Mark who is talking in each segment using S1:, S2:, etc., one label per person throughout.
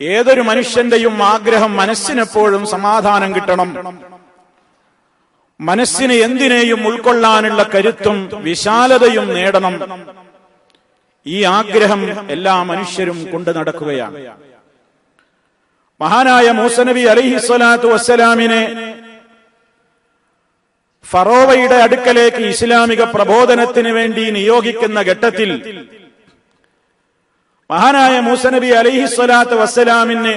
S1: ഏതൊരു മനുഷ്യന്റെയും ആഗ്രഹം മനസ്സിനെപ്പോഴും സമാധാനം കിട്ടണം. മനസ്സിന് എന്തിനേയും ഉൾക്കൊള്ളാനുള്ള കരുത്തും വിശാലതയും നേടണം. ഈ ആഗ്രഹം എല്ലാ മനുഷ്യരും കൊണ്ടു നടക്കുകയാണ്. മഹാനായ മൂസനബി അലിഹിസ്വലാത്തു വസ്സലാമിനെ ഫറോവയുടെ അടുക്കലേക്ക് ഇസ്ലാമിക പ്രബോധനത്തിന് വേണ്ടി നിയോഗിക്കുന്ന ഘട്ടത്തിൽ മഹാനായ മൂസനബി അലഹിസ്വലാത്ത് വസ്സലാമിന്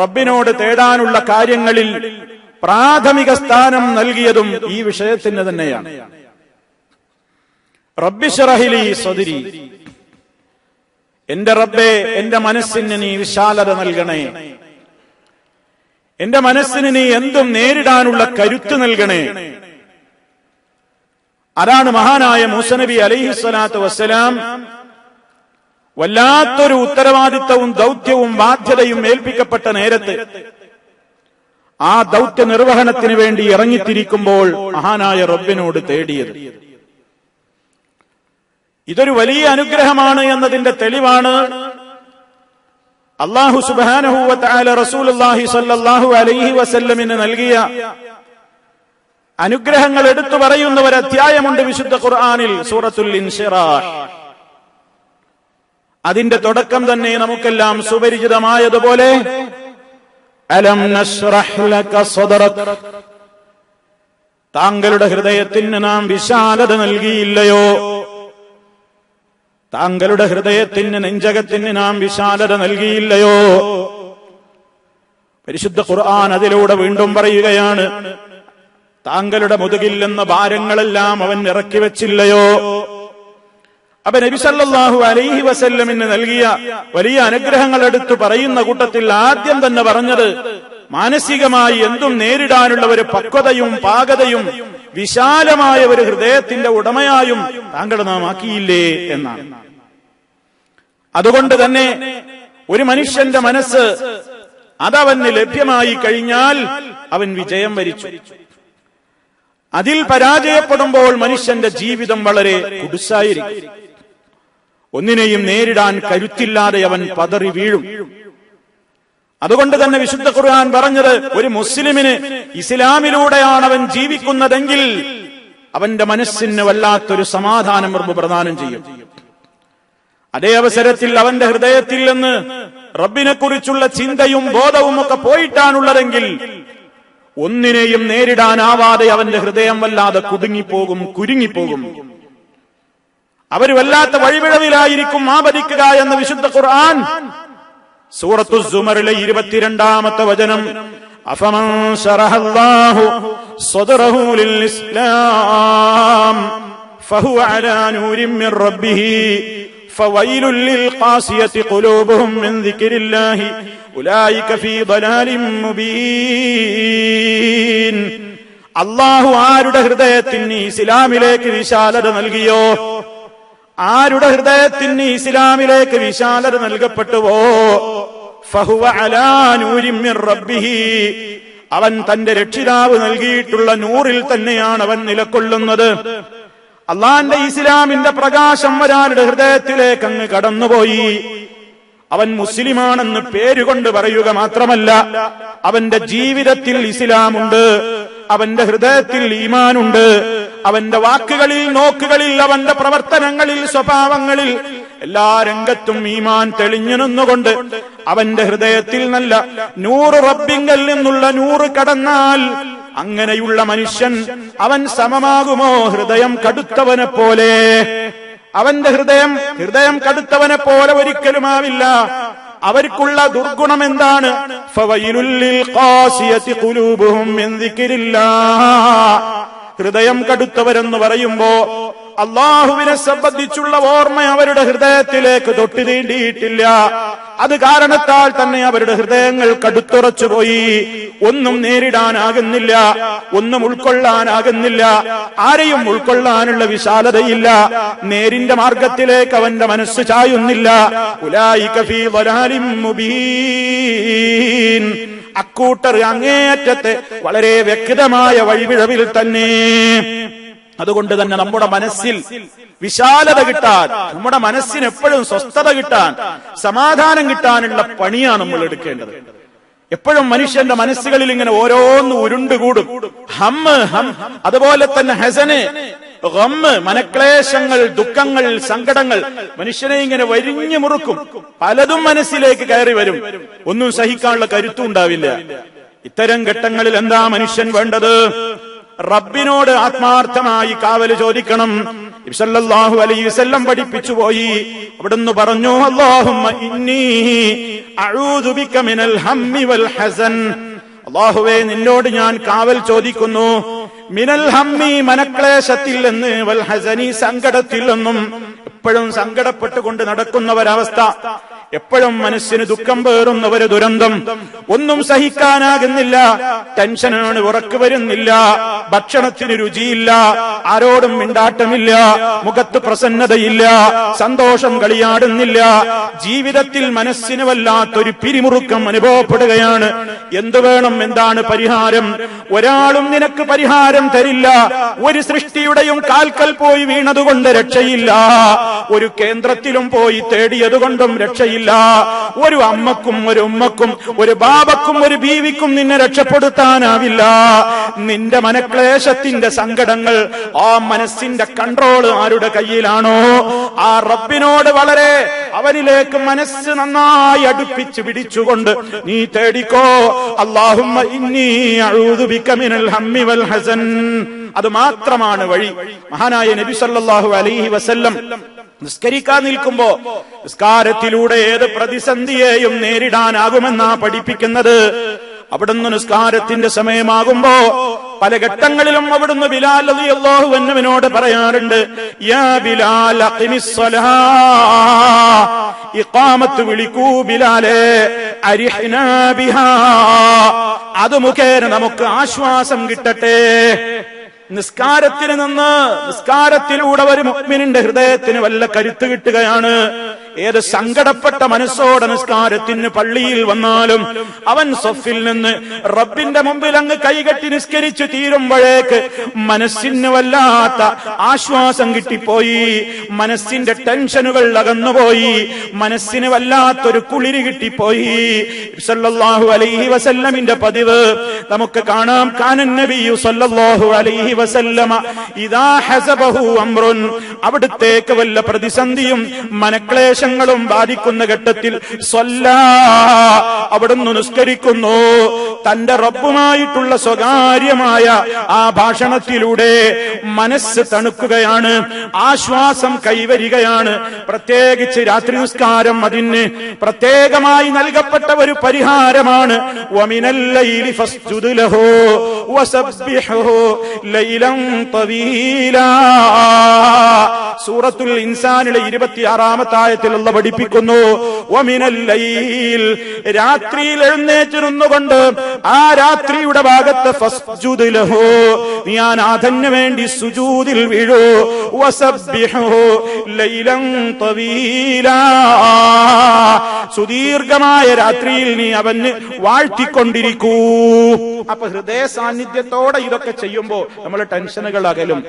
S1: റബ്ബിനോട് തേടാനുള്ള കാര്യങ്ങളിൽ പ്രാഥമിക സ്ഥാനം നൽകിയതും ഈ വിഷയത്തിന് തന്നെയാണ്. റബ്ബിഷറഹിലി എന്റെ റബ്ബെ എന്റെ മനസ്സിന് നീ വിശാലത നൽകണേ. എന്റെ മനസ്സിന് നീ എന്തും നേരിടാനുള്ള കരുത്ത് നൽകണേ. അതാണ് മഹാനായ മൂസനബി അലഹിസ്വലാത്ത് വസ്സലാം വല്ലാത്തൊരു ഉത്തരവാദിത്തവും ദൗത്യവും ബാധ്യതയും ഏൽപ്പിക്കപ്പെട്ട നേരത്ത് ആ ദൗത്യ നിർവഹണത്തിന് വേണ്ടി ഇറങ്ങിത്തിരിക്കുമ്പോൾ മഹാനായ റബ്ബിനോട് തേടിയത്. ഇതൊരു വലിയ അനുഗ്രഹമാണ് എന്നതിന്റെ തെളിവാണ് അള്ളാഹു സുബാനഹുല റസൂലി സല്ലാഹു അലൈഹി വസല്ലമിന് നൽകിയ അനുഗ്രഹങ്ങൾ എടുത്തു പറയുന്ന ഒരു അധ്യായമുണ്ട് വിശുദ്ധ ഖുർആാനിൽ സൂറത്തുൽ ഇൻഷിറാഹ് അതിന്റെ തുടക്കം തന്നെ നമുക്കെല്ലാം സുപരിചിതമായതുപോലെ അലം താങ്കളുടെ ഹൃദയത്തിന് നാം വിശാലത നൽകിയില്ലയോ? താങ്കളുടെ ഹൃദയത്തിന് നെഞ്ചകത്തിന് നാം വിശാലത നൽകിയില്ലയോ? പരിശുദ്ധ ഖുർആൻ അതിലൂടെ വീണ്ടും പറയുകയാണ് താങ്കളുടെ മുതുകിൽ എന്ന ഭാരങ്ങളെല്ലാം അവൻ ഇറക്കി വെച്ചില്ലയോ അപ്പൊ നബി സല്ലല്ലാഹു അലൈഹി വസല്ലമിന് നൽകിയ വലിയ അനുഗ്രഹങ്ങൾ എടുത്തു പറയുന്ന കൂട്ടത്തിൽ ആദ്യം തന്നെ പറഞ്ഞത് മാനസികമായി എന്തും നേരിടാനുള്ള ഒരു പക്വതയും പാകതയും വിശാലമായ ഒരു ഹൃദയത്തിന്റെ ഉടമയായും താങ്കൾ നാം ആക്കിയില്ലേ എന്നാണ്. അതുകൊണ്ട് തന്നെ ഒരു മനുഷ്യന്റെ മനസ്സ് അതവന് ലഭ്യമായി കഴിഞ്ഞാൽ അവൻ വിജയം വരിച്ചു. അതിൽ പരാജയപ്പെടുമ്പോൾ മനുഷ്യന്റെ ജീവിതം വളരെ കുടുസായിരിക്കും. ഒന്നിനെയും നേരിടാൻ കരുത്തില്ലാതെ അവൻ പതറി വീഴും. അതുകൊണ്ട് തന്നെ വിശുദ്ധ ഖുർആൻ പറഞ്ഞത് ഒരു മുസ്ലിമിന് ഇസ്ലാമിലൂടെയാണ് അവൻ ജീവിക്കുന്നതെങ്കിൽ അവന്റെ മനസ്സിന് വല്ലാത്തൊരു സമാധാനം റബ്ബ് പ്രദാനം ചെയ്യും. അതേ അവസരത്തിൽ അവന്റെ ഹൃദയത്തിൽ നിന്ന് റബ്ബിനെ കുറിച്ചുള്ള ചിന്തയും ബോധവും ഒക്കെ പോയിട്ടാണുള്ളതെങ്കിൽ ഒന്നിനെയും നേരിടാനാവാതെ അവന്റെ ഹൃദയം വല്ലാതെ കുടുങ്ങിപ്പോകും കുരുങ്ങിപ്പോകും. അവർ വല്ലാത്ത വഴിവിഴവിലായിരിക്കും ആപതിക്കുക എന്ന വിശുദ്ധ ഖുർആൻ സൂറത്തു സുമറിലെ ഇരുപത്തിരണ്ടാമത്തെ വചനം അഫമൻ ശറഹല്ലാഹു സ്വദറഹു ലിൽ ഇസ്ലാം ഫഹുവ അലാ നൂരിൻ മിൻ റബ്ബിഹി فويل للقاسية قلوبهم من ذكر الله أولئك في ضلال مبين അള്ളാഹു ആരുടെ ഹൃദയത്തിന് ഇസ്ലാമിലേക്ക് വിശാലത നൽകിയോ ആരുടെ ഹൃദയത്തിന് ഇസ്ലാമിലേക്ക് വിശാലത നൽകപ്പെട്ടുവോ? അവൻ തന്റെ രക്ഷിതാവ് നൽകിയിട്ടുള്ള നൂറിൽ തന്നെയാണ് അവൻ നിലക്കൊള്ളുന്നത്. അള്ളാന്റെ ഇസ്ലാമിന്റെ പ്രകാശം വരാനുടെ ഹൃദയത്തിലേക്ക് അങ്ങ് കടന്നുപോയി. അവൻ മുസ്ലിമാണെന്ന് പേരുകൊണ്ട് പറയുക മാത്രമല്ല അവന്റെ ജീവിതത്തിൽ ഇസ്ലാമുണ്ട് അവന്റെ ഹൃദയത്തിൽ ഈമാനുണ്ട് അവന്റെ വാക്കുകളിൽ നോക്കുകളിൽ അവന്റെ പ്രവർത്തനങ്ങളിൽ സ്വഭാവങ്ങളിൽ എല്ലാ രംഗത്തും ഈമാൻ തെളിഞ്ഞു നിന്നുകൊണ്ട് അവന്റെ ഹൃദയത്തിൽ നല്ല നൂറ് റബ്ബിങ്കൽ നിന്നുള്ള നൂറ് കടന്നാൽ അങ്ങനെയുള്ള മനുഷ്യൻ അവൻ സമമാകുമോ? ഹൃദയം കടുത്തവനെ പോലെ. അവന്റെ ഹൃദയം ഹൃദയം കടുത്തവനെ പോലെ ഒരിക്കലും ആവില്ല. അവർക്കുള്ള ദുർഗുണം എന്താണ്? ഫവയിലുല്ലിൽ ഹൃദയം കടുത്തവരെന്ന് പറയുമ്പോ അള്ളാഹുവിനെ സംബന്ധിച്ചുള്ള ഓർമ്മ അവരുടെ ഹൃദയത്തിലേക്ക് തൊട്ടു തീണ്ടിയിട്ടില്ല അത് കാരണത്താൽ തന്നെ അവരുടെ ഹൃദയങ്ങൾ കടുത്തുറച്ചുപോയി ഒന്നും നേരിടാനാകുന്നില്ല ഒന്നും ഉൾക്കൊള്ളാനാകുന്നില്ല ആരെയും ഉൾക്കൊള്ളാനുള്ള വിശാലതയില്ല നേരിന്റെ മാർഗത്തിലേക്ക് അവന്റെ മനസ്സ് ചായുന്നില്ല. ഉലായി ഫീ ളലാലിൻ മുബീൻ. അക്കൂട്ടർ അങ്ങേയറ്റത്തെ വളരെ വ്യക്തമായ വഴിവിഴവിൽ തന്നെ. അതുകൊണ്ട് തന്നെ നമ്മുടെ മനസ്സിൽ വിശാലത കിട്ടാൻ നമ്മുടെ മനസ്സിന് എപ്പോഴും സ്വസ്ഥത കിട്ടാൻ സമാധാനം കിട്ടാനുള്ള പണിയാണ് നമ്മൾ എടുക്കേണ്ടത്. എപ്പോഴും മനുഷ്യന്റെ മനസ്സുകളിൽ ഇങ്ങനെ ഓരോന്ന് ഉരുണ്ടുകൂടും. ഹം ഹം. അതുപോലെ തന്നെ ഹസന് ഗമ്മ് മനക്ലേശങ്ങൾ ദുഃഖങ്ങൾ സങ്കടങ്ങൾ മനുഷ്യനെ ഇങ്ങനെ വരിഞ്ഞു മുറുക്കും. പലതും മനസ്സിലേക്ക് കയറി വരും. ഒന്നും സഹിക്കാനുള്ള കരുത്തും ഉണ്ടാവില്ല. ഇത്തരം ഘട്ടങ്ങളിൽ എന്താ മനുഷ്യൻ വേണ്ടത്? റബ്ബിനോട് ആത്മാർത്ഥമായി കാവൽ ചോദിക്കണം. ഇബ്സല്ലാഹു അലൈ വസല്ലം പഠിപ്പിച്ചു പോയി. അവിടുന്ന് പറഞ്ഞു വൽ ഹസൻ. അള്ളാഹുവേ നിന്നോട് ഞാൻ കാവൽ ചോദിക്കുന്നു. മിനൽ ഹമ്മി മനക്ലേശത്തിൽ നിന്ന് വൽ ഹസനി എപ്പോഴും സങ്കടപ്പെട്ടുകൊണ്ട് നടക്കുന്ന ഒരവസ്ഥ എപ്പോഴും മനസ്സിന് ദുഃഖം പേറുന്ന ഒരു ദുരന്തം. ഒന്നും സഹിക്കാനാകുന്നില്ല. ടെൻഷനാണ് ഉറക്കു വരുന്നില്ല. ഭക്ഷണത്തിന് രുചിയില്ല. ആരോടും മിണ്ടാട്ടമില്ല. മുഖത്ത് പ്രസന്നതയില്ല. സന്തോഷം കളിയാടുന്നില്ല. ജീവിതത്തിൽ മനസ്സിന് വല്ലാത്തൊരു പിരിമുറുക്കം അനുഭവപ്പെടുകയാണ്. എന്തു വേണം എന്താണ് പരിഹാരം? ഒരാളും നിനക്ക് പരിഹാരം തരില്ല. ഒരു സൃഷ്ടിയുടെയും കാൽക്കൽ പോയി വീണതുകൊണ്ട് രക്ഷയില്ല. ഒരു കേന്ദ്രത്തിലും പോയി തേടിയതുകൊണ്ടും രക്ഷയില്ല. ഒരു അമ്മക്കും ഒരു ഉമ്മക്കും ഒരു ബാബക്കും ഒരു ബീവിക്കും നിന്നെ രക്ഷപ്പെടുത്താനാവില്ല. നിന്റെ മനക്ലേശത്തിന്റെ സങ്കടങ്ങൾ ആ മനസ്സിന്റെ കൺട്രോൾ ആരുടെ കയ്യിലാണോ? ആ റബ്ബിനോട് വളരെ അവനിലേക്ക് മനസ്സ് നന്നായി അടുപ്പിച്ച് പിടിച്ചുകൊണ്ട് നീ തേടിക്കോ. ഹസൻ. അത് മാത്രമാണ് വഴി. മഹാനായ നബി സല്ലാഹു അലൈഹി വസല്ലം നിസ്കരിക്കാൻ നിൽക്കുമ്പോ നിസ്കാരത്തിലൂടെ ഏത് പ്രതിസന്ധിയെയും നേരിടാനാകുമെന്നാ പഠിപ്പിക്കുന്നത് അവിടുന്ന് നിസ്കാരത്തിന്റെ സമയമാകുമ്പോ പല ഘട്ടങ്ങളിലും അവിടുന്ന് ബിലാൽ അള്ളാഹു എന്നവനോട് പറയാറുണ്ട് യാ ബിലാൽ. ഇഖാമത്ത് വിളിക്കൂ ബിലാലെ അരിഹ്നാ ബിഹാ അത് മുഖേന നമുക്ക് ആശ്വാസം കിട്ടട്ടെ നിസ്കാരത്തിന് നിന്ന് നിസ്കാരത്തിലൂടെ ഒരു മുഅ്മിനിന്റെ ഹൃദയത്തിന് വല്ല കരുത്ത് കിട്ടുകയാണ്. ഏത് സങ്കടപ്പെട്ട മനസ്സോടെ നിസ്കാരത്തിന് പള്ളിയിൽ വന്നാലും അവൻ സൊഫിൽ നിന്ന് റബ്ബിന്റെ മുമ്പിൽ അങ്ങ് കൈകെട്ടി നിസ്കരിച്ചു തീരുമ്പോഴേക്ക് മനസ്സിന് വല്ലാത്ത ആശ്വാസം കിട്ടിപ്പോയി. മനസ്സിന്റെ ടെൻഷനുകൾ അകന്നുപോയി. മനസ്സിന് വല്ലാത്തൊരു കുളിര് കിട്ടിപ്പോയി. സല്ലല്ലാഹു അലൈഹി വസല്ലമിന്റെ പതിവ് നമുക്ക് കാണാം. കാനൻ നബിയു സല്ലല്ലാഹു അലൈഹി വസല്ലമ ഇദാ ഹസബഹു അംറുൻ. അവിടുത്തേക്ക് വല്ല പ്രതിസന്ധിയും മനക്ലേശങ്ങളും ബാധിക്കുന്ന ഘട്ടത്തിൽ അവിടുന്ന് നിസ്കരിക്കുന്നു. തന്റെ റബ്ബുമായിട്ടുള്ള സ്വകാര്യമായ ആ ഭാഷണത്തിലൂടെ മനസ്സ് തണുക്കുകയാണ് ആശ്വാസം കൈവരികയാണ്. പ്രത്യേകിച്ച് രാത്രി നിസ്കാരം അതിന് പ്രത്യേകമായി നൽകപ്പെട്ട ഒരു പരിഹാരമാണ്. സൂറത്തുൽ ഇൻസാനിലെ ഇരുപത്തിയാറാമത്തെ ആയത്തിലുള്ള പഠിപ്പിക്കുന്നു വമിനല്ലൈൽ രാത്രിയിൽ എഴുന്നേറ്റിരുന്നുകൊണ്ട് ആ രാത്രിയുടെ ഭാഗത്ത് ഞാൻ ലഹു നീ ആ വേണ്ടി സുജൂതിൽ വീഴൂ. സുദീർഘമായ രാത്രിയിൽ നീ അവന് വാഴ്ത്തിക്കൊണ്ടിരിക്കൂ. അപ്പൊ ഹൃദയ സാന്നിധ്യത്തോടെ ഇതൊക്കെ ചെയ്യുമ്പോ നമ്മളെ ടെൻഷനുകൾ അകലും.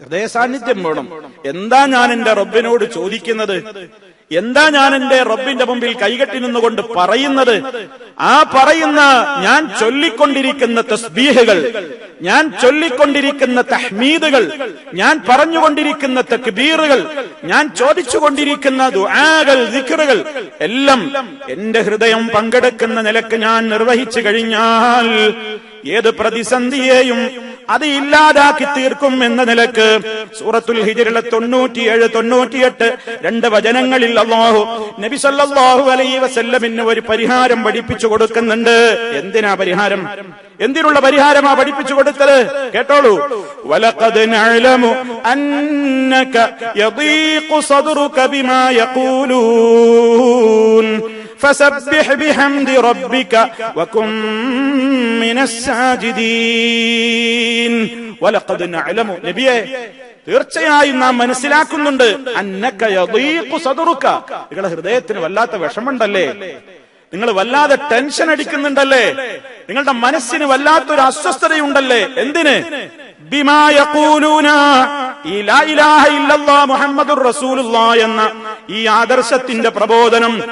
S1: ഹൃദയ സാന്നിധ്യം വേണം. എന്താ ഞാൻ എന്റെ റബ്ബിനോട് ചോദിക്കുന്നത്? എന്താ ഞാൻ എന്റെ റബ്ബിന്റെ മുമ്പിൽ കൈകെട്ടി നിന്നുകൊണ്ട് പറയുന്നത്? ആ പറയുന്ന ഞാൻ ചൊല്ലിക്കൊണ്ടിരിക്കുന്ന തസ്ബീഹുകൾ ഞാൻ ചൊല്ലിക്കൊണ്ടിരിക്കുന്ന തഹ്മീദുകൾ ഞാൻ പറഞ്ഞുകൊണ്ടിരിക്കുന്ന തക്ബീറുകൾ ഞാൻ ചോദിച്ചുകൊണ്ടിരിക്കുന്ന ദുആകൾ ദിക്റുകൾ എല്ലാം എന്റെ ഹൃദയം പങ്കെടുക്കുന്ന നിലയ്ക്ക് ഞാൻ നിർവഹിച്ചു കഴിഞ്ഞാൽ ഏത് പ്രതിസന്ധിയെയും അത് ഇല്ലാതാക്കി തീർക്കും എന്ന നിലയ്ക്ക് സൂറത്തുൽ ഹിജറിലെ തൊണ്ണൂറ്റിയേഴ് തൊണ്ണൂറ്റിയെട്ട് രണ്ട് വചനങ്ങളിൽ അള്ളാഹു നബി സല്ലല്ലാഹു അലൈഹി വസല്ലമിന് ഒരു പരിഹാരം പഠിപ്പിച്ചു കൊടുക്കുന്നുണ്ട്. എന്തിനാ പരിഹാരം? എന്തിനുള്ള പരിഹാരമാ പഠിപ്പിച്ചു കൊടുത്തത്? കേട്ടോളൂ. فسبح بحمد ربك وكن من الساجدين ولقد نعلم നബിയെ തീർച്ചയായും നാം മനസ്സിലാക്കുന്നുണ്ട് അന്നക്ക യദീഖു സദറുക നിങ്ങളുടെ ഹൃദയത്തിന് വല്ലാത്ത വിഷമുണ്ടല്ലേ നിങ്ങൾ വല്ലാതെ ടെൻഷൻ അടിക്കുന്നുണ്ടല്ലേ നിങ്ങളുടെ മനസ്സിന് വല്ലാത്തൊരു അസ്വസ്ഥതയുണ്ടല്ലേ എന്തിന് എന്ന ഈ ആദർശത്തിന്റെ പ്രബോധനം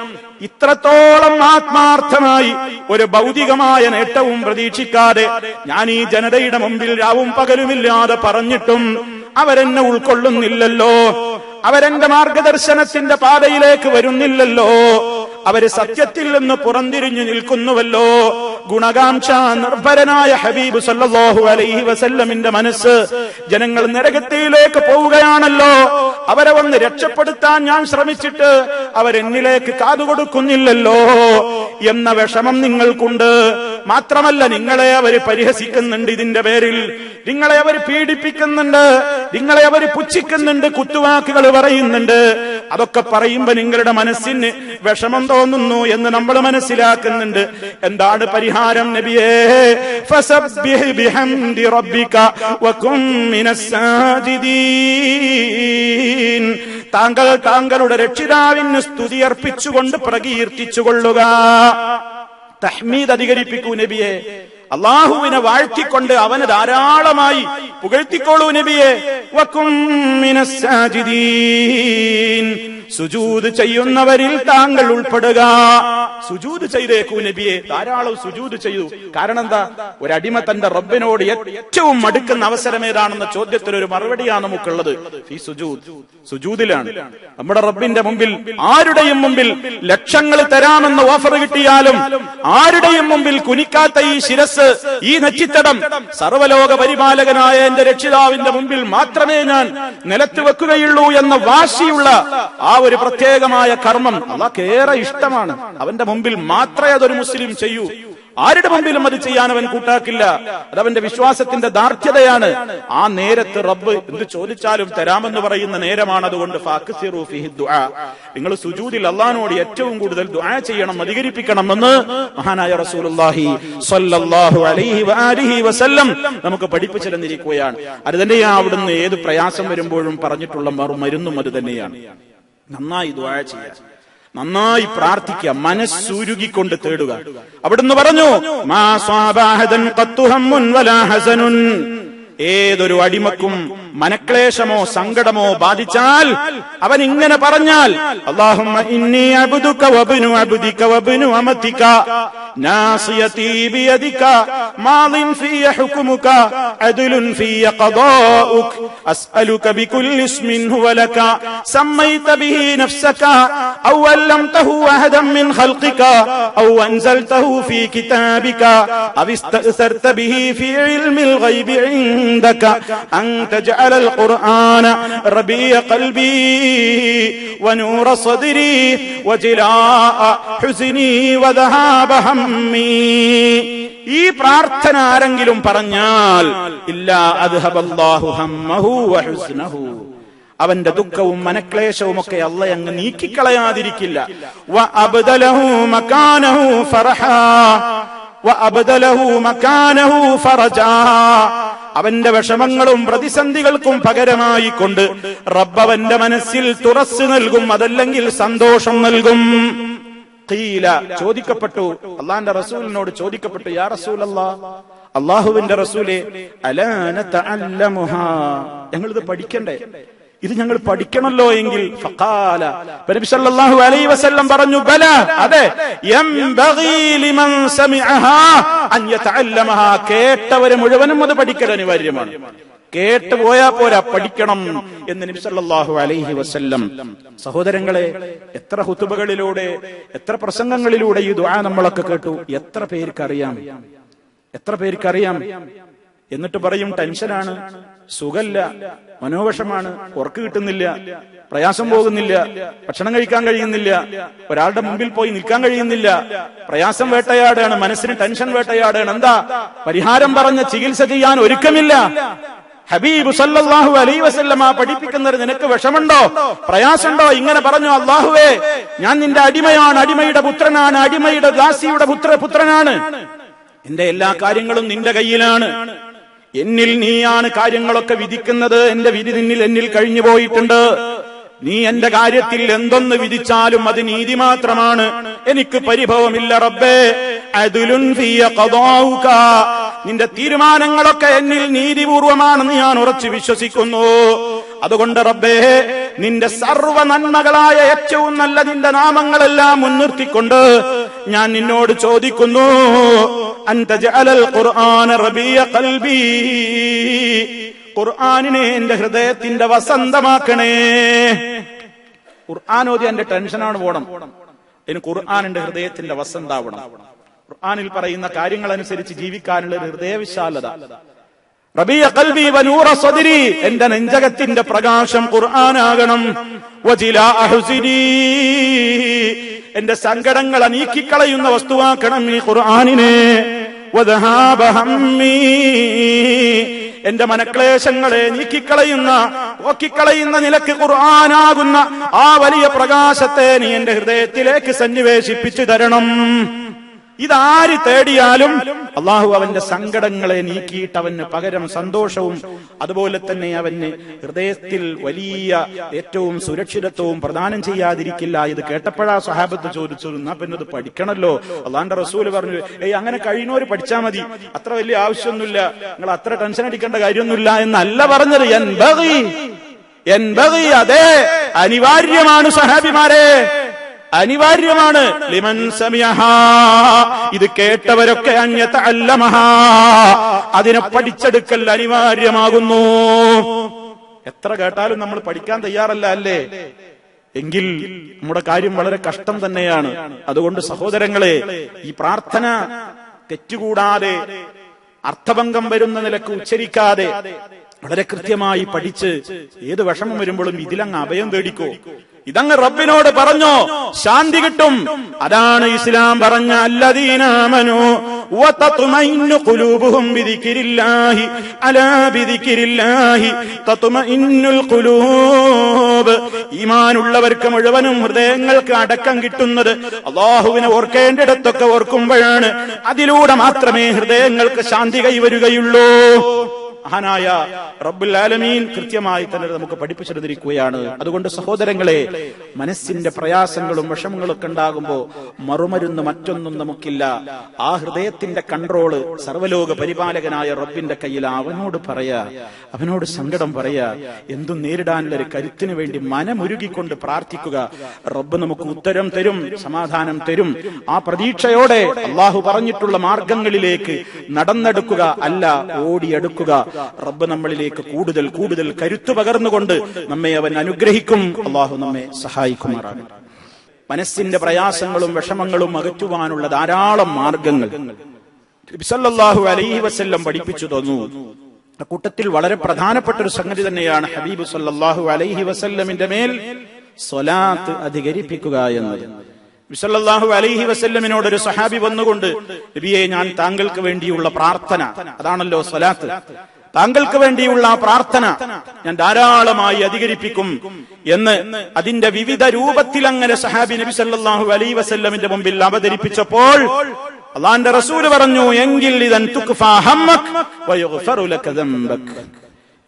S1: ഇത്രത്തോളം ആത്മാർത്ഥമായി ഒരു ഭൗതികമായ നേട്ടവും പ്രതീക്ഷിക്കാതെ ഞാൻ ഈ ജനതയുടെ മുമ്പിൽ രാവും പകലുമില്ലാതെ പറഞ്ഞിട്ടും അവരെന്നെ ഉൾക്കൊള്ളുന്നില്ലല്ലോ. അവരെന്റെ മാർഗദർശനത്തിന്റെ പാതയിലേക്ക് വരുന്നില്ലല്ലോ. അവർ സത്യത്തിൽ നിന്ന് പുറന്തിരിഞ്ഞു നിൽക്കുന്നുവല്ലോ. ഗുണകാംക്ഷ നിർഭരനായ ഹബീബ് സല്ലാഹു അലൈഹി വസല്ലമിന്റെ മനസ്സ് ജനങ്ങൾ നരകത്തിലേക്ക് പോവുകയാണല്ലോ. അവരെ വന്ന് രക്ഷപ്പെടുത്താൻ ഞാൻ ശ്രമിച്ചിട്ട് അവരെന്നിലേക്ക് കാതുകൊടുക്കുന്നില്ലല്ലോ എന്ന വിഷമം നിങ്ങൾക്കുണ്ട്. മാത്രമല്ല നിങ്ങളെ അവർ പരിഹസിക്കുന്നുണ്ട് ഇതിന്റെ പേരിൽ. നിങ്ങളെ അവർ പീഡിപ്പിക്കുന്നുണ്ട്. നിങ്ങളെ അവർ പുച്ഛിക്കുന്നുണ്ട് കുത്തുവാക്കുകൾ പറയുന്നുണ്ട്. അതൊക്കെ പറയുമ്പോ നിങ്ങളുടെ മനസ്സിന് വിഷമം തോന്നുന്നു എന്ന് നമ്മൾ മനസ്സിലാക്കുന്നുണ്ട്. എന്താണ് പരിഹാരം നബിയേ മിനസ് സാജിദീൻ. താങ്കൾ താങ്കളുടെ രക്ഷിതാവിന് സ്തുതി അർപ്പിച്ചുകൊണ്ട് പ്രകീർത്തിച്ചുകൊള്ളുക. തഹ്മീദ് അധികരിപ്പിക്കൂ നബിയെ. അള്ളാഹുവിനെ വാഴ്ത്തിക്കൊണ്ട് അവന് ധാരാളമായി പുകഴ്ത്തിക്കോളൂ നബിയെ. വക്കും. സുജൂദ് ചെയ്യുന്നവരിൽ താങ്കൾ ഉൾപ്പെടുക. സുജൂത് ചെയ്തേക്കൂ നബിയെ. ധാരാളം സുജൂത് ചെയ്തു. കാരണം എന്താ ഒരടിമ തന്റെ റബ്ബിനോട് ഏറ്റവും മടുക്കുന്ന അവസരം ഏതാണെന്ന ചോദ്യത്തിന് ഒരു മറുപടിയാണ് നമുക്കുള്ളത്. ഈ സുജൂദ് സുജൂദിലാണ് നമ്മുടെ റബ്ബിന്റെ മുമ്പിൽ ആരുടെയും മുമ്പിൽ ലക്ഷങ്ങൾ തരാമെന്ന് ഓഫർ കിട്ടിയാലും ആരുടെയും മുമ്പിൽ കുനിക്കാത്ത ഈ ശിരസ് ഈ നെച്ചിത്തടം സർവലോക പരിപാലകനായ എന്റെ രക്ഷിതാവിന്റെ മുമ്പിൽ മാത്രമേ ഞാൻ നിലത്ത് വെക്കുകയുള്ളൂ എന്ന വാശിയുള്ള ആ ഒരു പ്രത്യേകമായ കർമ്മം അള്ളാഹ്ക്കേറെ ഇഷ്ടമാണ്. അവന്റെ മുമ്പിൽ മാത്രമേ അതൊരു മുസ്ലിം ചെയ്യൂ. ആരുടെ മുമ്പിലും അത് ചെയ്യാൻ അവൻ കൂട്ടാക്കില്ല. അത് അവന്റെ വിശ്വാസത്തിന്റെ ദാർഢ്യതയാണ് ആ നേരത്ത് റബ്ബ് എന്ത് ചോദിച്ചാലും തരാമെന്ന് പറയുന്ന നേരമാണ് അതുകൊണ്ട്. നിങ്ങൾ സുജൂദിൽ അള്ളഹാനോട് ഏറ്റവും കൂടുതൽ ദുആ ചെയ്യണം അധികരിപ്പിക്കണം എന്ന് മഹാനായ റസൂലുള്ളാഹി സ്വല്ലല്ലാഹു അലൈഹി വസല്ലം നമുക്ക് പഠിപ്പിച്ചു തന്നിരിക്കുകയാണ്. അത് തന്നെയാണ് അവിടുന്ന് ഏത് പ്രയാസം വരുമ്പോഴും പറഞ്ഞിട്ടുള്ള മറു മരുന്നും അത് തന്നെയാണ്. നന്നായി ദുആ ചെയ്യുക നന്നായി പ്രാർത്ഥിക്കുക. മനസ്സുരുകിക്കൊണ്ട് തേടുക. അവിടുന്ന് പറഞ്ഞു മാ സ്വാബാഹദൻ ഖത്തു ഹമ്മുൻ വലാ ഹസനുൻ ഏതൊരു അടിമക്കും മനക്ലേശമോ സങ്കടമോ ബാധിച്ചാൽ അവൻ ഇങ്ങനെ പറഞ്ഞാൽ അള്ളാഹുമ്മ ഇന്നി അബ്ദുക വബ്നു അബ്ദിക വബ്നു അമതിക നാസിയതി ബിയദിക മാളിൻ ഫിയ ഹുക്മുക അദ്ലുൻ ഫിയ ഖദാഉക അസ്അലുക ബികുല്ലി ഇസ്മിൻ ഹുവ ലക സമ്മൈത ബിഹി നഫ്സക ഔ അല്ലംതഹു അഹദൻ മിൻ ഖൽഖിക ഔ അൻസൽതഹു ഫി കിതാബിക أو استأثرت به في علم الغيب عندك أن تجعل القرآن ربيع قلبي ونور صدري وجلاء حزني وذهاب همي ഈ പ്രാർത്ഥന ആരെങ്കിലും പറഞ്ഞാൽ ഇല്ല അദ്ഹബല്ലാഹു ഹമ്മഹു വഹുസ്നഹു അവന്റെ ദുഃഖവും മനക്ലേശവും ഒക്കെ അല്ല അങ്ങ് നീക്കിക്കളയാതിരിക്കില്ല വ അബ്ദലഹു മകാനഹു ഫറഹാ വ അബ്ദലഹു മകാനഹു ഫറജാ അവന്റെ വിഷമങ്ങളും പ്രതിസന്ധികൾക്കും പകരമായി കൊണ്ട് റബ്ബവന്റെ മനസ്സിൽ തുറസ് നൽകും അതല്ലെങ്കിൽ സന്തോഷം നൽകും. ഖീല ചോദിക്കപ്പെട്ടു. അള്ളാന്റെ റസൂലിനോട് ചോദിക്കപ്പെട്ടു യാ റസൂൽ അള്ളാഹുവിന്റെ റസൂലെ അലാന ഞങ്ങളിത് പഠിക്കണ്ടേ? ഇത് ഞങ്ങൾ പഠിക്കണമല്ലോ എങ്കിൽ സല്ലല്ലാഹു അലൈഹി വസല്ലം പറഞ്ഞു ബല. അതെ കേട്ടവരെ മുഴുവനും അത് പഠിക്കൽ അനിവാര്യമാണ്. കേട്ടു പോയാ പോരാ പഠിക്കണം എന്ന് നബി സല്ലല്ലാഹു അലൈഹി വസല്ലം. സഹോദരങ്ങളെ എത്ര ഹുത്തുബകളിലൂടെ എത്ര പ്രസംഗങ്ങളിലൂടെ ഈ ദുആ നമ്മളൊക്കെ കേട്ടു? എത്ര പേർക്കറിയാം? എത്ര പേർക്കറിയാം? എന്നിട്ട് പറയും ടെൻഷനാണ് സുഖല്ല മനോവശമാണ് ഉറക്ക് കിട്ടുന്നില്ല പ്രയാസം പോകുന്നില്ല ഭക്ഷണം കഴിക്കാൻ കഴിയുന്നില്ല ഒരാളുടെ മുമ്പിൽ പോയി നിൽക്കാൻ കഴിയുന്നില്ല പ്രയാസം വേട്ടയാടാണ് മനസ്സിന് ടെൻഷൻ വേട്ടയാടാണ് എന്താ? പരിഹാരം പറഞ്ഞ ചികിത്സ ചെയ്യാൻ ഒരുക്കമില്ല. ഹബീബ് സല്ലല്ലാഹു അലൈ വസല്ലമ പഠിപ്പിക്കുന്നത് നിനക്ക് വിഷമുണ്ടോ? പ്രയാസമുണ്ടോ? ഇങ്ങനെ പറഞ്ഞു അള്ളാഹുവേ ഞാൻ നിന്റെ അടിമയാണ് അടിമയുടെ പുത്രനാണ് അടിമയുടെ ദാസിയുടെ പുത്ര പുത്രനാണ്. എന്റെ എല്ലാ കാര്യങ്ങളും നിന്റെ കയ്യിലാണ്. എന്നിൽ നീയാണ് കാര്യങ്ങളൊക്കെ വിധിക്കുന്നത്. എന്റെ വിധി നിന്നിൽ എന്നിൽ കഴിഞ്ഞു പോയിട്ടുണ്ട്. നീ എന്റെ കാര്യത്തിൽ എന്തൊന്ന് വിധിച്ചാലും അത് നീതി മാത്രമാണ്. എനിക്ക് പരിഭവമില്ല റബ്ബേ. നിന്റെ തീരുമാനങ്ങളൊക്കെ എന്നിൽ നീതിപൂർവമാണെന്ന് ഞാൻ ഉറച്ചു വിശ്വസിക്കുന്നു. അതുകൊണ്ട് റബ്ബേ നിന്റെ സർവ നന്മകളായ ഏറ്റവും നല്ല നിന്റെ നാമങ്ങളെല്ലാം മുൻനിർത്തിക്കൊണ്ട് ഞാൻ നിന്നോട് ചോദിക്കുന്നു ഖുർആാനിനെ എന്റെ ഹൃദയത്തിന്റെ വസന്തമാക്കണേ. ഖുർആൻ എന്റെ ടെൻഷനാണ് പോണം. ഇനി ഖുർആൻ എന്റെ ഹൃദയത്തിന്റെ വസന്താവണം. ഖുർആാനിൽ പറയുന്ന കാര്യങ്ങൾ അനുസരിച്ച് ജീവിക്കാനുള്ള ഒരു ഹൃദയവിശാലത. എന്റെ നെഞ്ചകത്തിന്റെ പ്രകാശം ഖുർആനാകണം. എന്റെ സങ്കടങ്ങളെ നീക്കിക്കളയുന്ന വസ്തുവാക്കണം ഈ ഖുർആാനിനെ. എന്റെ മനക്ലേശങ്ങളെ നീക്കിക്കളയുന്ന ഓക്കിക്കളയുന്ന നിലയ്ക്ക് ഖുർആനാകുന്ന ആ വലിയ പ്രകാശത്തെ നീ എന്റെ ഹൃദയത്തിലേക്ക് സന്നിവേശിപ്പിച്ചു തരണം. ഇതാര് തേടിയാലും അള്ളാഹു അവന്റെ സങ്കടങ്ങളെ നീക്കിയിട്ട് അവന് പകരം സന്തോഷവും അതുപോലെ തന്നെ അവന് ഹൃദയത്തിൽ വലിയ ഏറ്റവും സുരക്ഷിതത്വവും പ്രദാനം ചെയ്യാതിരിക്കില്ല. ഇത് കേട്ടപ്പോഴാ സഹാബത്ത് ചോദിച്ചു എന്നാ പിന്നെ അത് പഠിക്കണല്ലോ? അള്ളാന്റെ റസൂൽ പറഞ്ഞു ഏയ് അങ്ങനെ കഴിയുന്നവര് പഠിച്ചാൽ മതി. അത്ര വലിയ ആവശ്യമൊന്നുമില്ല. നിങ്ങൾ അത്ര ടെൻഷൻ അടിക്കേണ്ട കാര്യമൊന്നുമില്ല. എന്നല്ല പറഞ്ഞത്. എൻ ബഗി എൻ അതെ അനിവാര്യമാണ് സഹാബിമാരെ. അനിവാര്യമാണ്. ലിമൻ ഇത് കേട്ടവരൊക്കെ അന്യത അല്ലമഹ അതിനെ പഠിച്ചെടുക്കൽ അനിവാര്യമാകുന്നു. എത്ര കേട്ടാലും നമ്മൾ പഠിക്കാൻ തയ്യാറല്ല അല്ലേ? എങ്കിൽ നമ്മുടെ കാര്യം വളരെ കഷ്ടം തന്നെയാണ്. അതുകൊണ്ട് സഹോദരങ്ങളെ ഈ പ്രാർത്ഥന തെറ്റുകൂടാതെ അർത്ഥഭംഗം വരുന്ന നിലയ്ക്ക് ഉച്ചരിക്കാതെ വളരെ കൃത്യമായി പഠിച്ച് ഏത് വിഷമം വരുമ്പോഴും ഇതിലങ്ങ് അഭയം തേടിക്കോ? ഇതങ്ങ് റബ്ബിനോട് പറഞ്ഞോ ശാന്തി കിട്ടും. അതാണ് ഇസ്ലാം പറഞ്ഞ അല്ലദീനാമനു ഈമാനുള്ളവർക്ക് മുഴുവനും ഹൃദയങ്ങൾക്ക് അടക്കം കിട്ടുന്നത് അള്ളാഹുവിനെ ഓർക്കേണ്ടിടത്തൊക്കെ ഓർക്കുമ്പോഴാണ്. അതിലൂടെ മാത്രമേ ഹൃദയങ്ങൾക്ക് ശാന്തി കൈവരുകയുള്ളൂ. മഹാനായ റബ്ബുൽ ആലമീൻ കൃത്യമായി തന്നെ നമുക്ക് പഠിപ്പിച്ചിരുന്നിരിക്കുകയാണ് അതുകൊണ്ട് സഹോദരങ്ങളെ മനസ്സിന്റെ പ്രയാസങ്ങളും വിഷമങ്ങളും ഒക്കെ ഉണ്ടാകുമ്പോൾ മറുമരുന്ന് മറ്റൊന്നും നമുക്കില്ല. ആ ഹൃദയത്തിന്റെ കൺട്രോൾ സർവലോക പരിപാലകനായ റബ്ബിന്റെ കയ്യിൽ അവനോട് പറയാ അവനോട് സങ്കടം പറയാ എന്തും നേരിടാനുള്ള ഒരു കരുത്തിന് വേണ്ടി മനമുരുകിക്കൊണ്ട് പ്രാർത്ഥിക്കുക. റബ്ബ് നമുക്ക് ഉത്തരം തരും സമാധാനം തരും. ആ പ്രതീക്ഷയോടെ അള്ളാഹു പറഞ്ഞിട്ടുള്ള മാർഗങ്ങളിലേക്ക് നടന്നെടുക്കുക അല്ല ഓടിയെടുക്കുക. റബ്ബ് നമ്മളിലേക്ക് കൂടുതൽ കൂടുതൽ കരുത്തു പകർന്നുകൊണ്ട് നമ്മെ അവൻ അനുഗ്രഹിക്കും. അള്ളാഹു നമ്മെ സഹായിക്കുമാറാണ്. മനസ്സിന്റെ പ്രയാസങ്ങളും വിഷമങ്ങളും അകറ്റുവാനുള്ള ധാരാളം മാർഗങ്ങൾ നബിസല്ലല്ലാഹു അലൈഹി വസല്ലം പഠിപ്പിച്ചു തന്നു. കൂട്ടത്തിൽ വളരെ പ്രധാനപ്പെട്ട ഒരു സംഗതി തന്നെയാണ് ഹബീബ് സല്ലാഹു അലൈഹി വസല്ലമിന്റെ മേൽ സ്വലാത്ത് അധികരിപ്പിക്കുക എന്നത്. വിസല്ലാഹു അലൈഹി വസല്ലമിനോട് ഒരു സഹാബി വന്നുകൊണ്ട് നബിയെ ഞാൻ താങ്കൾക്ക് വേണ്ടിയുള്ള പ്രാർത്ഥന. അതാണല്ലോ സ്വലാത്ത്. താങ്കൾക്ക് വേണ്ടിയുള്ള ആ പ്രാർത്ഥന ഞാൻ ധാരാളമായി അധികരിപ്പിക്കും എന്ന് അതിന്റെ വിവിധ രൂപത്തിൽ അങ്ങനെ സഹാബി നബി സല്ലാഹു അലൈ വസല്ലമിന്റെ മുമ്പിൽ അവതരിപ്പിച്ചപ്പോൾ അള്ളാന്റെ റസൂൽ പറഞ്ഞു എങ്കിൽ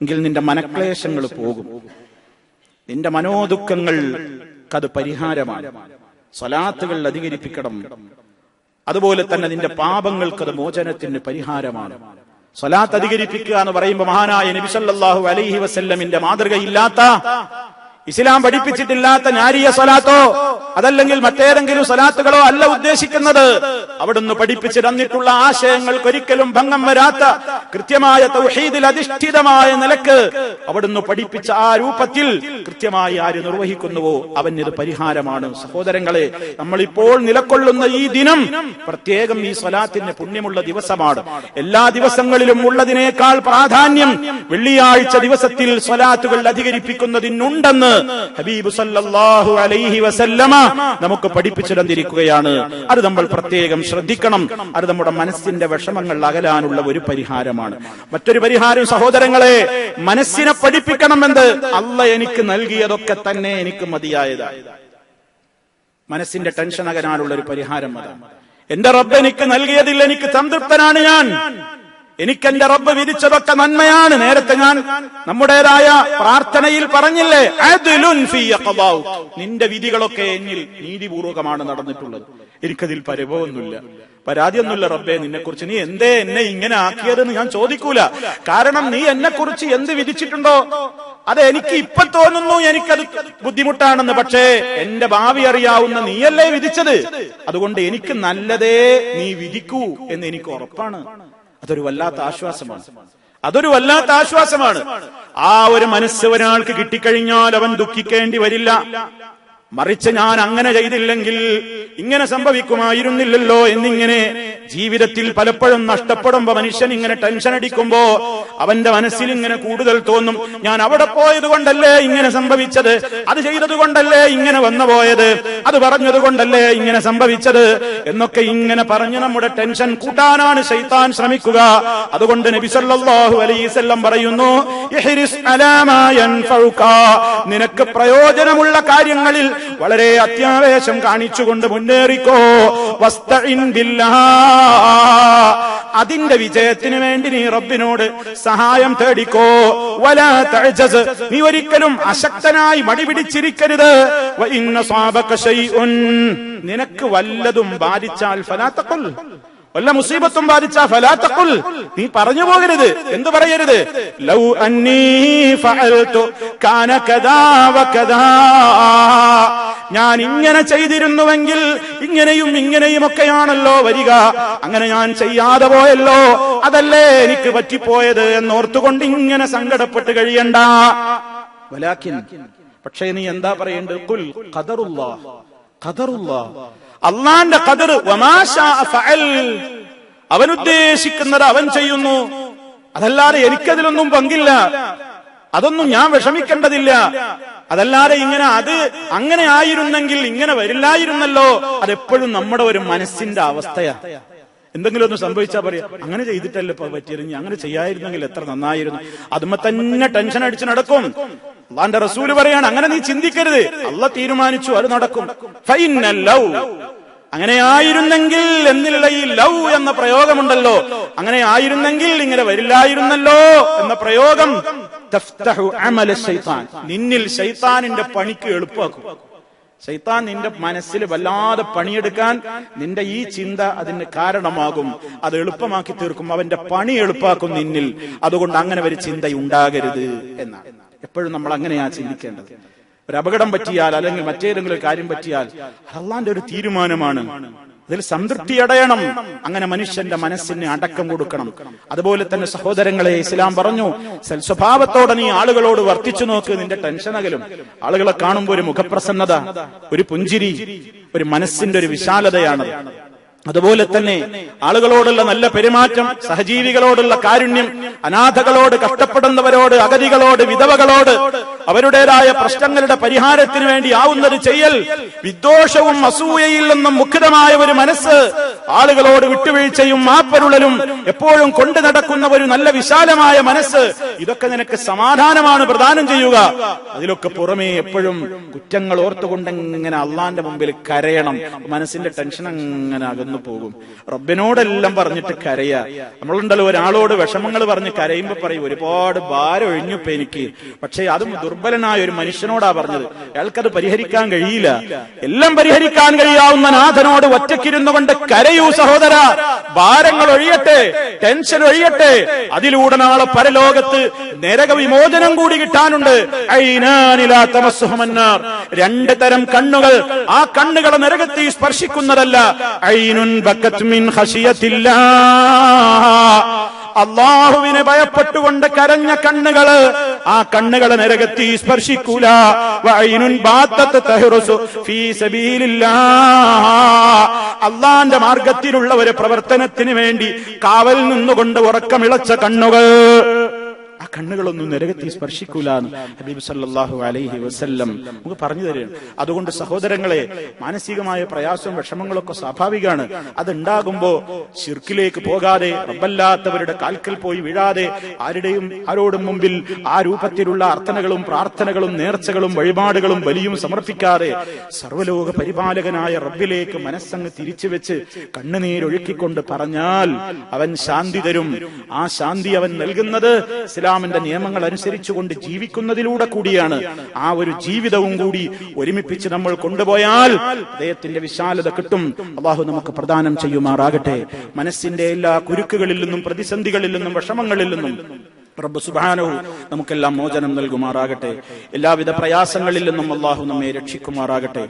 S1: എങ്കിൽ നിന്റെ മനക്ലേശങ്ങൾ പോകും. നിന്റെ മനോദുഃഖങ്ങൾ അത് പരിഹാരമാണ്. സ്വലാത്തുകൾ അധികരിപ്പിക്കണം. അതുപോലെ തന്നെ നിന്റെ പാപങ്ങൾക്ക് അത് മോചനത്തിന് പരിഹാരമാണ്. സ്വലാത്ത് അധികരിപ്പിക്കുക എന്ന് പറയുമ്പോൾ മഹാനായ നബിസല്ലാഹു അലൈഹി വസല്ലമിന്റെ മാതൃകയില്ലാത്ത ഇസ്ലാം പഠിപ്പിച്ചിട്ടില്ലാത്ത നാരിയ സലാത്തോ അതല്ലെങ്കിൽ മറ്റേതെങ്കിലും സലാത്തുകളോ അല്ല ഉദ്ദേശിക്കുന്നത്. അവിടുന്ന് പഠിപ്പിച്ചു തന്നിട്ടുള്ള ആശയങ്ങൾക്ക് ഒരിക്കലും ഭംഗം വരാത്ത കൃത്യമായ തൗഹീദിൽ അധിഷ്ഠിതമായ നിലയ്ക്ക് അവിടുന്ന് പഠിപ്പിച്ച ആ രൂപത്തിൽ കൃത്യമായി ആര് നിർവഹിക്കുന്നുവോ അവന് പരിഹാരമാണ്. സഹോദരങ്ങളെ നമ്മളിപ്പോൾ നിലക്കൊള്ളുന്ന ഈ ദിനം പ്രത്യേകം ഈ സ്വലാത്തിന് പുണ്യമുള്ള ദിവസമാണ്. എല്ലാ ദിവസങ്ങളിലും ഉള്ളതിനേക്കാൾ പ്രാധാന്യം വെള്ളിയാഴ്ച ദിവസത്തിൽ സ്വലാത്തുകൾ അധികരിപ്പിക്കുന്നതിനുണ്ടെന്ന് ഹബീബ് സല്ലല്ലാഹു അലൈഹി വസല്ലമ നമുക്ക് പഠിപ്പിച്ചു തന്നിരിക്കുകയാണ്. അത് നമ്മൾ പ്രത്യേകം ശ്രദ്ധിക്കണം. അത് നമ്മുടെ മനസ്സിന്റെ വിഷമങ്ങൾ അകലാനുള്ള ഒരു പരിഹാരമാണ്. മറ്റൊരു പരിഹാരം സഹോദരങ്ങളെ മനസ്സിനെ പഠിപ്പിക്കണം പഠിപ്പിക്കണമെന്ന് അല്ല എനിക്ക് നൽകിയതൊക്കെ തന്നെ എനിക്ക് മതിയായതാണ്. മനസ്സിന്റെ ടെൻഷൻ അകലാനുള്ള ഒരു പരിഹാരം അതാണ്. എന്റെ റബ്ബ് എനിക്ക് നൽകിയതിൽ എനിക്ക് സംതൃപ്തനാണ് ഞാൻ. എനിക്കെന്റെ റബ്ബ് വിധിച്ചതൊക്കെ നന്മയാണ്. നേരത്തെ ഞാൻ നമ്മുടേതായ പ്രാർത്ഥനയിൽ പറഞ്ഞില്ലേ. നിന്റെ വിധികളൊക്കെ എന്നിൽ നീതിപൂർവകമാണ് നടന്നിട്ടുള്ളത്. എനിക്കതിൽ പരിഭവമൊന്നുമില്ല പരാതിയൊന്നുമില്ല റബ്ബെ നിന്നെ കുറിച്ച് നീ എന്തേ എന്നെ ഇങ്ങനെ ആക്കിയതെന്ന് ഞാൻ ചോദിക്കൂല. കാരണം നീ എന്നെ കുറിച്ച് എന്ത് വിധിച്ചിട്ടുണ്ടോ അത് എനിക്ക് ഇപ്പൊ തോന്നുന്നു എനിക്കത് ബുദ്ധിമുട്ടാണെന്ന്. പക്ഷേ എന്റെ ഭാവി അറിയാവുന്ന നീയല്ലേ വിധിച്ചത്? അതുകൊണ്ട് എനിക്ക് നല്ലതേ നീ വിധിക്കൂ എന്ന് എനിക്ക് ഉറപ്പാണ്. അതൊരു വല്ലാത്ത ആശ്വാസമാണ്. അതൊരു വല്ലാത്ത ആശ്വാസമാണ്. ആ ഒരു മനസ്സ് ഒരാൾക്ക് കിട്ടിക്കഴിഞ്ഞാൽ അവൻ ദുഃഖിക്കേണ്ടി വരില്ല. മറിച്ച് ഞാൻ അങ്ങനെ ചെയ്തില്ലെങ്കിൽ ഇങ്ങനെ സംഭവിക്കുമായിരുന്നില്ലല്ലോ എന്നിങ്ങനെ ജീവിതത്തിൽ പലപ്പോഴും നഷ്ടപ്പെടുമ്പോ മനുഷ്യൻ ഇങ്ങനെ ടെൻഷൻ അടിക്കുമ്പോ അവന്റെ മനസ്സിൽ ഇങ്ങനെ കൂടുതൽ തോന്നും. ഞാൻ അവിടെ പോയത് കൊണ്ടല്ലേ ഇങ്ങനെ സംഭവിച്ചത്? അത് ചെയ്തത് കൊണ്ടല്ലേ ഇങ്ങനെ വന്നു പോയത്? അത് പറഞ്ഞത് കൊണ്ടല്ലേ ഇങ്ങനെ സംഭവിച്ചത്? എന്നൊക്കെ ഇങ്ങനെ പറഞ്ഞ് നമ്മുടെ ടെൻഷൻ കൂട്ടാനാണ് ശൈത്താൻ ശ്രമിക്കുക. അതുകൊണ്ട് നബിസല്ലാഹു വസല്ലം പറയുന്നു. നിനക്ക് പ്രയോജനമുള്ള കാര്യങ്ങളിൽ വളരെ അത്യാവേശം കാണിച്ചുകൊണ്ട് മുന്നേറിക്കോ. വസ്തഇൻ ബില്ലാഹ്. അതിന്റെ വിജയത്തിന് വേണ്ടി നീ റബ്ബിനോട് സഹായം തേടിക്കോ വലാ തഅജസ്. നീ ഒരിക്കലും അശക്തനായി മടി പിടിച്ചിരിക്കരുത് വ ഇന്ന സ്വാബക ശൈഉൻ. നിനക്ക് വല്ലതും ബാധിച്ചാൽ ഫലാ തഖുൽ വല്ല മുസീബത്തും ബാധിച്ച ഫലാത്തക്കുൽ നീ പറഞ്ഞു പോകരുത്. എന്ത് പറയരുത്? ലൗ അന്നീ ഫഅൽതു കാന കദാ ഞാൻ ഇങ്ങനെ ചെയ്തിരുന്നുവെങ്കിൽ ഇങ്ങനെയും ഇങ്ങനെയും ഒക്കെയാണല്ലോ വരിക. അങ്ങനെ ഞാൻ ചെയ്യാതെ പോയല്ലോ. അതല്ലേ എനിക്ക് പറ്റിപ്പോയത് എന്നോർത്തുകൊണ്ട് ഇങ്ങനെ സങ്കടപ്പെട്ട് കഴിയണ്ട. പക്ഷേ നീ എന്താ പറയേണ്ടത്? അള്ളാന്റെ കതിർ അവൻ ഉദ്ദേശിക്കുന്നത് അവൻ ചെയ്യുന്നു. അതല്ലാതെ എനിക്കതിലൊന്നും പങ്കില്ല. അതൊന്നും ഞാൻ വിഷമിക്കേണ്ടതില്ല. അതല്ലാതെ ഇങ്ങനെ അത് അങ്ങനെ ആയിരുന്നെങ്കിൽ ഇങ്ങനെ വരില്ലായിരുന്നല്ലോ. അതെപ്പോഴും നമ്മുടെ ഒരു മനസ്സിന്റെ അവസ്ഥയാ. എന്തെങ്കിലും ഒന്ന് സംഭവിച്ചാൽ പറയാം അങ്ങനെ ചെയ്തിട്ടല്ലേ ഇപ്പൊ പറ്റിയിരുന്നു. അങ്ങനെ ചെയ്യായിരുന്നെങ്കിൽ എത്ര നന്നായിരുന്നു. അതുമ്മ തന്നെ ടെൻഷൻ അടിച്ച് നടക്കും. അള്ളാന്റെ റസൂൽ പറയാണ് അങ്ങനെ നീ ചിന്തിക്കരുത്. അള്ള തീരുമാനിച്ചു അത് നടക്കും. ഫൈനൽ ലവ് അങ്ങനെ ആയിരുന്നെങ്കിൽ എന്നുള്ള ഈ ലൗ എന്ന പ്രയോഗമുണ്ടല്ലോ. അങ്ങനെ ആയിരുന്നെങ്കിൽ ഇങ്ങനെ വരില്ലായിരുന്നല്ലോ എന്ന പ്രയോഗം. നിന്നിൽ ശൈത്താനിന്റെ പണിക്ക് എളുപ്പമാക്കും. ശൈത്താൻ നിന്റെ മനസ്സിൽ വല്ലാതെ പണിയെടുക്കാൻ നിന്റെ ഈ ചിന്ത അതിന് കാരണമാകും. അത് എളുപ്പമാക്കി തീർക്കും. അവന്റെ പണി എളുപ്പാക്കും നിന്നിൽ. അതുകൊണ്ട് അങ്ങനെ ഒരു ചിന്ത ഉണ്ടാകരുത് എന്നാണ്. എപ്പോഴും നമ്മൾ അങ്ങനെയാ ചിന്തിക്കേണ്ടത്. ഒരു അപകടം പറ്റിയാൽ അല്ലെങ്കിൽ മറ്റേതെങ്കിലും കാര്യം പറ്റിയാൽ അള്ളാന്റെ ഒരു തീരുമാനമാണ്. അതിൽ സംതൃപ്തി അടയണം. അങ്ങനെ മനുഷ്യന്റെ മനസ്സിന് അടക്കം കൊടുക്കണം. അതുപോലെ തന്നെ സഹോദരങ്ങളെ ഇസ്ലാം പറഞ്ഞു സൽസ്വഭാവത്തോടെ നീ ആളുകളോട് വർത്തിച്ചു നോക്ക് നിന്റെ ടെൻഷൻ അകലും. ആളുകളെ കാണുമ്പോൾ ഒരു മുഖപ്രസന്നത ഒരു പുഞ്ചിരി ഒരു മനസ്സിന്റെ ഒരു വിശാലതയാണ്. അതുപോലെ തന്നെ ആളുകളോടുള്ള നല്ല പെരുമാറ്റം സഹജീവികളോടുള്ള കാരുണ്യം അനാഥകളോട് കഷ്ടപ്പെടുന്നവരോട് അഗതികളോട് വിധവകളോട് അവരുടേതായ പ്രശ്നങ്ങളുടെ പരിഹാരത്തിന് വേണ്ടി ആവുന്നത് ചെയ്യൽ വിദ്വേഷവും അസൂയയിൽ നിന്നും മുഖിതമായ ഒരു മനസ്സ് ആളുകളോട് വിട്ടുവീഴ്ചയും മാപ്പരുളലും എപ്പോഴും കൊണ്ടു നടക്കുന്ന ഒരു നല്ല വിശാലമായ മനസ്സ്. ഇതൊക്കെ നിനക്ക് സമാധാനമാണ് പ്രദാനം ചെയ്യുക. അതിലൊക്കെ പുറമേ എപ്പോഴും കുറ്റങ്ങൾ ഓർത്തുകൊണ്ട് ഇങ്ങനെ അള്ളാന്റെ മുമ്പിൽ കരയണം. മനസ്സിന്റെ ടെൻഷൻ അങ്ങനെ അകന്നു പോകും. റബ്ബിനോടെല്ലാം പറഞ്ഞിട്ട് കരയ. നമ്മളുണ്ടല്ലോ ഒരാളോട് വിഷമങ്ങൾ പറഞ്ഞ് കരയുമ്പോ പറയും ഒരുപാട് ഭാരം ഒഴിഞ്ഞുപ്പോ എനിക്ക്. പക്ഷേ അതും ദുർബലനായ ഒരു മനുഷ്യനോടാ പറഞ്ഞത്. അയാൾക്കത് പരിഹരിക്കാൻ കഴിയില്ല. എല്ലാം പരിഹരിക്കാൻ കഴിയാവുന്ന നാഥനോട് ഒറ്റക്കിരുന്നു കൊണ്ട് കരയൂ സഹോദര. ഭാരങ്ങൾ ഒഴിയട്ടെ ടെൻഷൻ ഒഴിയട്ടെ. അതിലൂടെ നാളെ പരലോകത്ത് നരക വിമോചനം കൂടി കിട്ടാനുണ്ട്. രണ്ട് തരം കണ്ണുകൾ ആ കണ്ണുകളെ നരകത്തെ സ്പർശിക്കുന്നതല്ല. ഖശിയത്തില്ലാ അള്ളാഹുവിനെ ഭയപ്പെട്ടുകൊണ്ട് കരഞ്ഞ കണ്ണുകൾ ആ കണ്ണുകളെ നരകത്തി സ്പർശിക്കൂല. അള്ളാന്റെ മാർഗത്തിലുള്ള ഒരു പ്രവർത്തനത്തിന് വേണ്ടി കാവൽ നിന്നുകൊണ്ട് ഉറക്കമിളച്ച കണ്ണുകൾ. കണ്ണുകളൊന്നും നരകത്തിൽ സ്പർശിക്കൂല എന്ന് ഹബീബ് സല്ലാഹു അലൈഹി വസ്ല്ലം നമുക്ക് പറഞ്ഞു തരുകയാണ്. അതുകൊണ്ട് സഹോദരങ്ങളെ മാനസികമായ പ്രയാസവും വിഷമങ്ങളൊക്കെ സ്വാഭാവികമാണ്. അതുണ്ടാകുമ്പോ ശിർക്കിലേക്ക് പോകാതെ റബ്ബല്ലാത്തവരുടെ കാൽക്കൽ പോയി വീഴാതെ ആരുടെയും ആരോടും മുമ്പിൽ ആ രൂപത്തിലുള്ള അർത്ഥനകളും പ്രാർത്ഥനകളും നേർച്ചകളും വഴിപാടുകളും ബലിയും സമർപ്പിക്കാതെ സർവലോക പരിപാലകനായ റബ്ബിലേക്ക് മനസ്സങ്ങ് തിരിച്ചു വെച്ച് കണ്ണുനീരൊഴുക്കിക്കൊണ്ട് പറഞ്ഞാൽ അവൻ ശാന്തി തരും. ആ ശാന്തി അവൻ നൽകുന്നത് ഇസ്ലാമിന്റെ നിയമങ്ങൾ അനുസരിച്ചുകൊണ്ട് ജീവിക്കുന്നതിലൂടെ കൂടിയാണ് ആ ഒരു ജീവിതവും കൂടി ഒരുമിപ്പിച്ച് നമ്മൾ കൊണ്ടുപോയാൽ അദ്ദേഹത്തിന്റെ വിശാലത കിട്ടും. അള്ളാഹു നമുക്ക് പ്രദാനം ചെയ്യുമാറാകട്ടെ. മനസ്സിന്റെ എല്ലാ കുരുക്കുകളിൽ നിന്നും പ്രതിസന്ധികളിൽ നിന്നും വിഷമങ്ങളിൽ നിന്നും പ്രഭു സുബാനവും നമുക്കെല്ലാം മോചനം നൽകുമാറാകട്ടെ. എല്ലാവിധ പ്രയാസങ്ങളിൽ നിന്നും അള്ളാഹു നമ്മെ രക്ഷിക്കുമാറാകട്ടെ.